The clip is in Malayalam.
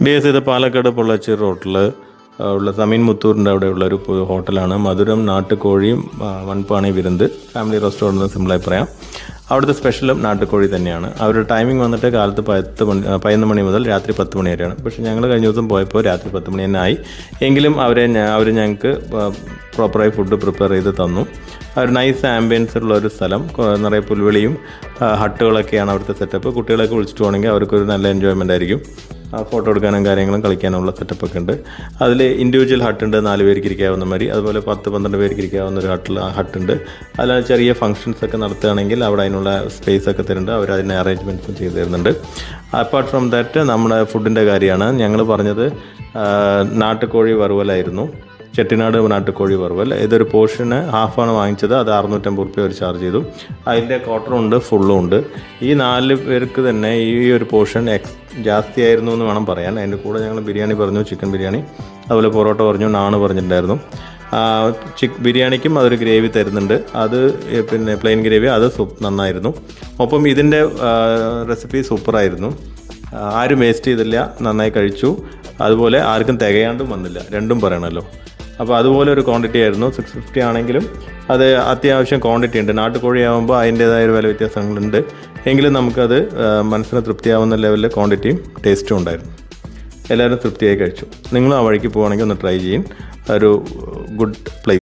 ബേസ് ഇത് പാലക്കാട് പൊള്ളാച്ചി റോട്ടിൽ ഉള്ള സമീൻ മുത്തൂറിന്റെ അവിടെയുള്ള ഒരു ഹോട്ടലാണ് മധുരം നാട്ടുകോഴിയും വൺപാണി വിരുന്ന് ഫാമിലി റെസ്റ്റോറന്റ് സിമ്പിളായി പറയാം. അവിടുത്തെ സ്പെഷ്യലും നാട്ടുകോഴി തന്നെയാണ്. അവരുടെ ടൈമിംഗ് വന്നിട്ട് കാലത്ത് പത്ത് മണി പതിനൊന്ന് മണി മുതൽ രാത്രി പത്ത് മണി വരെയാണ്. പക്ഷേ ഞങ്ങൾ കഴിഞ്ഞ ദിവസം പോയപ്പോൾ രാത്രി പത്ത് മണി തന്നെ ആയി. എങ്കിലും അവരെ അവർ ഞങ്ങൾക്ക് പ്രോപ്പറായി ഫുഡ് പ്രിപ്പയർ ചെയ്ത് തന്നു. ഒരു നൈസ് ആംബിയൻസ് ഉള്ള ഒരു സ്ഥലം നിറയെ പുൽവെളിയും ഹട്ടുകളൊക്കെയാണ് അവിടുത്തെ സെറ്റപ്പ് കുട്ടികളൊക്കെ വിളിച്ചിട്ട് പോകണമെങ്കിൽ അവർക്കൊരു നല്ല എൻജോയ്മെന്റ് ആയിരിക്കും. ഫോട്ടോ എടുക്കാനും കാര്യങ്ങളും കളിക്കാനുള്ള സെറ്റപ്പൊക്കെ ഉണ്ട്. അതിൽ ഇൻഡിവിജ്വൽ ഹട്ടുണ്ട് നാല് പേർക്ക് ഇരിക്കാവുന്ന മാതിരി. അതുപോലെ പത്ത് പന്ത്രണ്ട് പേർക്ക് ഇരിക്കാവുന്ന ഒരു ഹട്ടിൽ ഹട്ടുണ്ട് അല്ലാതെ ചെറിയ ഫംഗ്ഷൻസ് ഒക്കെ നടത്തുകയാണെങ്കിൽ അവിടെ അതിനുള്ള സ്പേസ് ഒക്കെ തരുന്നുണ്ട്. അവർ അതിന് അറേഞ്ച്മെന്റ്സും ചെയ്തു തരുന്നുണ്ട്. അപ്പാർട്ട് ഫ്രം ദാറ്റ് നമ്മുടെ ഫുഡിന്റെ കാര്യമാണ്. ഞങ്ങൾ പറഞ്ഞത് നാട്ടുകോഴി വറുവലായിരുന്നു. ചെട്ടിനാട് നാട്ടുകോഴി വറുവൽ ഇതൊരു പോർഷന് ഹാഫാണ് വാങ്ങിച്ചത്. അത് അറുന്നൂറ്റമ്പത് റുപ്യ ഒരു ചാർജ് ചെയ്തു. അതിന്റെ ക്വാർട്ടറും ഉണ്ട് ഫുള്ളും ഉണ്ട്. ഈ നാല് പേർക്ക് തന്നെ ഈ ഒരു പോർഷൻ എക്സ് ജാസ്തി ആയിരുന്നു എന്ന് വേണം പറയാൻ. അതിന്റെ കൂടെ ഞങ്ങൾ ബിരിയാണി പറഞ്ഞു ചിക്കൻ ബിരിയാണി. അതുപോലെ പൊറോട്ട പറഞ്ഞു നാണ് പറഞ്ഞിട്ടുണ്ടായിരുന്നു. ചിക്ക് ബിരിയാണിക്കും അതൊരു ഗ്രേവി തരുന്നുണ്ട്. അത് പിന്നെ പ്ലെയിൻ ഗ്രേവി അത് സൂപ്പ് നന്നായിരുന്നു. ഒപ്പം ഇതിന്റെ റെസിപ്പി സൂപ്പറായിരുന്നു. ആരും വേസ്റ്റ് ചെയ്തില്ല നന്നായി കഴിച്ചു. അതുപോലെ ആർക്കും തികയാണ്ടും വന്നില്ല. രണ്ടും പറയണമല്ലോ അപ്പോൾ അതുപോലെ ഒരു ക്വാണ്ടിറ്റി ആയിരുന്നു. സിക്സ് ഫിഫ്റ്റി ആണെങ്കിലും അത് അത്യാവശ്യം ക്വാണ്ടിറ്റി ഉണ്ട്. നാട്ടുകോഴി ആകുമ്പോൾ അതിന്റേതായ ഒരു വില വ്യത്യാസങ്ങളുണ്ട്. എങ്കിലും നമുക്കത് മനസ്സിന് തൃപ്തിയാവുന്ന ലെവലിൽ ക്വാണ്ടിറ്റിയും ടേസ്റ്റും ഉണ്ടായിരുന്നു. എല്ലാവരും തൃപ്തിയായി കഴിച്ചു. നിങ്ങളും ആ വഴിക്ക് പോവുകയാണെങ്കിൽ ഒന്ന് ട്രൈ ചെയ്യും. ഒരു ഗുഡ് പ്ലേസ്